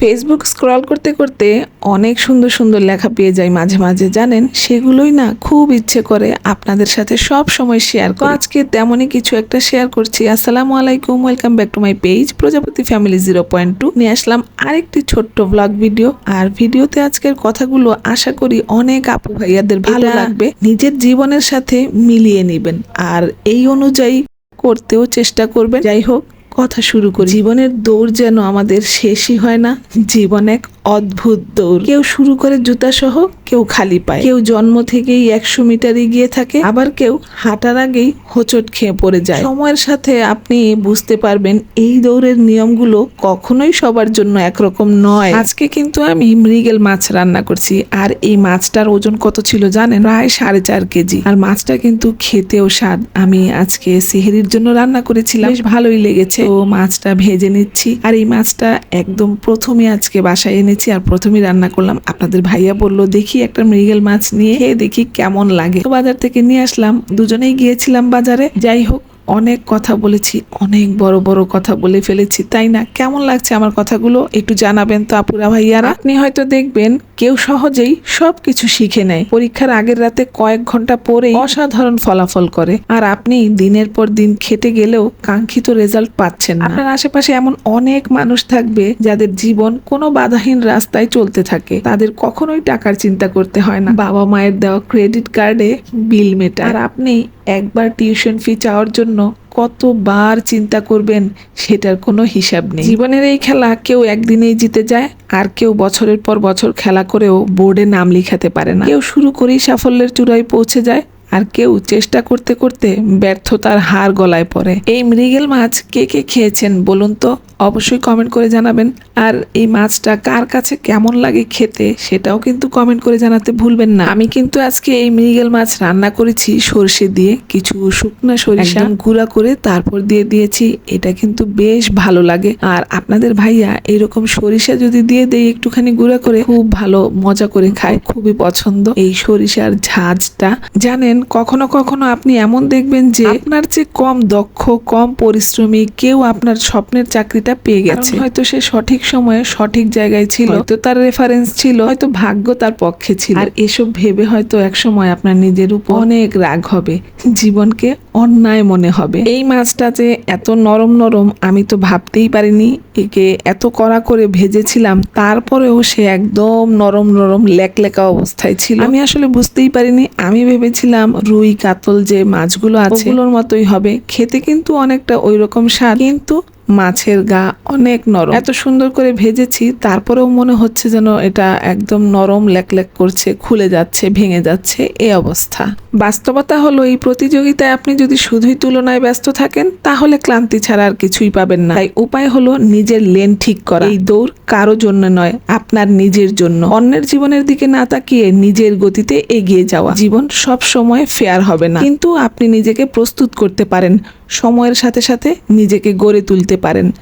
Facebook scroll করতে করতে অনেক সুন্দর সুন্দর লেখা পেয়ে যাই মাঝে মাঝে জানেন? সেগুলোই না খুব ইচ্ছে করে আপনাদের সাথে সব সময় শেয়ার করি। আজকে তেমনই কিছু একটা শেয়ার করছি। আসসালামু আলাইকুম welcome back to my page Prajapati family zero point two নিয়ে আসলাম আরেকটি ছোট্ট ব্লগ ভিডিও আর ভিডিওতে আজকের কথাগুলো আশা করি অনেক আপু ভাইয়াদের ভালো লাগবে। নিজের জীবনের সাথে মিলিয়ে নেবেন। আর এই অনুযায়ী করতেও চেষ্টা করবেন। যাই হোক কথা শুরু করি। জীবনের দৌড় যেন আমাদের শেষই হয় না, জীবন এক অদ্ভুত দৌড়। কেউ শুরু করে জুতা সহ কেউ খালি পায়। কেউ জন্ম থেকেই একশো মিটার এগিয়ে থাকে, আবার কেউ হাঁটার আগেই হোঁচট খেয়ে পড়ে যায়। সময়ের সাথে আপনি বুঝতে পারবেন, এই দৌড়ের নিয়মগুলো কখনোই সবার জন্য একরকম নয়। আজকে কিন্তু আমি মৃগেল মাছ রান্না করছি, আর এই মাছটার ওজন কত ছিল জানেন? প্রায় সাড়ে চার কেজি। আর মাছটা কিন্তু খেতেও স্বাদ। আমি আজকে সেহেরির জন্য রান্না করেছিলাম। বেশ ভালোই লেগেছে। তো মাছটা ভেজে নিচ্ছি। আর এই মাছটা একদম প্রথমে আজকে বাসায় এনেছি, আর প্রথমেই রান্না করলাম। আপনাদের ভাইয়া বলল, দেখি একটা মৃগেল মাছ নিয়ে খেয়ে দেখি কেমন লাগে। বাজার থেকে নিয়ে আসলাম। দুজনেই গিয়েছিলাম বাজারে। যাই হোক, অনেক কথা বলেছি, অনেক বড় বড় কথা বলে ফেলেছি, তাই না? কেমন লাগছে আমার কথাগুলো একটু জানাবেন তো আপুরা ভাইয়ারা। আপনি হয়তো দেখবেন কেউ সহজেই সবকিছু শিখে নেয়। পরীক্ষার আগের রাতে কয়েক ঘণ্টা পরে অসাধারণ ফলাফল করে। আর আপনি দিনের পর দিন খেটে গেলেও কাঙ্ক্ষিত রেজাল্ট পাচ্ছেন না। আপনার আশেপাশে এমন অনেক মানুষ থাকবে যাদের জীবন কোনো বাধাহীন রাস্তায় চলতে থাকে। তাদের কখনোই টাকার চিন্তা করতে হয় না। বাবা মায়ের দেওয়া ক্রেডিট কার্ডে বিল মেটা আর আপনি একবার টিউশন ফি চাওয়ার জন্য কতবার চিন্তা করবেন, সেটার কোনো হিসাব নেই। জীবনের এই খেলা কেউ একদিনেই জিতে যায় আর কেউ বছরের পর বছর খেলা করেও বোর্ডে নাম লিখাতে পারে না। কেউ শুরু করেই সাফল্যের চূড়ায় পৌঁছে যায়, আর কেউ চেষ্টা করতে করতে ব্যর্থতার হার গলায় পড়ে। এই মৃগেল মাছ কে কে খেয়েছেন বলুন তো? অবশ্যই কমেন্ট করে জানাবেন। আর এই মাছটা কার কাছে কেমন লাগে খেতে সেটাও কিন্তু কমেন্ট করে জানাতে ভুলবেন না। আমি কিন্তু আজকে এই মৃগেল মাছ রান্না করেছি সর্ষে দিয়ে কিছু শুকনো সরিষা গুঁড়া করে তারপর দিয়ে দিয়েছি। এটা কিন্তু বেশ ভালো লাগে। আর আপনাদের ভাইয়া এরকম সরিষা যদি দিয়ে দেই একটুখানি গুঁড়া করে খুব ভালো মজা করে খায়। খুবই পছন্দ এই সরিষার ঝাঁজটা। জানেন কখনো কখনো আপনি এমন দেখবেন যে আপনার যে কম দক্ষ কম পরিশ্রমী কেউ আপনার স্বপ্নের চাকরিটা পেয়ে গেছে। হয়তো সে সঠিক সময়ে সঠিক জায়গায় ছিল। হয়তো তার রেফারেন্স ছিল হয়তো ভাগ্য তার পক্ষে ছিল। আর এসব ভেবে হয়তো এক সময় আপনার নিজের উপর অনেক রাগ হবে জীবনকে অন্যায় মনে হবে। এই মাছটা যে এত নরম নরম আমি তো ভাবতেই পারিনি একে এত কড়া করে ভেজেছিলাম তারপরেও সে একদম নরম নরম লেকলেকা অবস্থায় ছিল। আমি আসলে বুঝতেই পারিনি আমি ভেবেছিলাম রুই কাতল যে মাছগুলো আছে ওগুলোর মতোই হবে। খেতে কিন্তু অনেকটা ওই রকম স্বাদ কিন্তু মাছের গা অনেক নরম। এত সুন্দর করে ভেজেছি, তারপরেও মনে হচ্ছে যেন এটা একদম নরম লেকলেক করছে, খুলে যাচ্ছে, ভেঙে যাচ্ছে, এ অবস্থা। বাস্তবতা হলো এই প্রতিযোগিতায় আপনি যদি শুধুই তুলনায় ব্যস্ত থাকেন, তাহলে ক্লান্তি ছাড়া আর কিছুই পাবেন না। তাই উপায় হলো নিজের লেন ঠিক করা। এই দৌড় কারও জন্য নয়, আপনার নিজের জন্য। অন্যের জীবনের দিকে না তাকিয়ে নিজের গতিতে এগিয়ে যাওয়া। জীবন সব সময় ফেয়ার হবে না। কিন্তু আপনি নিজেকে প্রস্তুত করতে পারেন। সময়ের সাথে সাথে নিজেকে গড়ে তুলতে পারেন।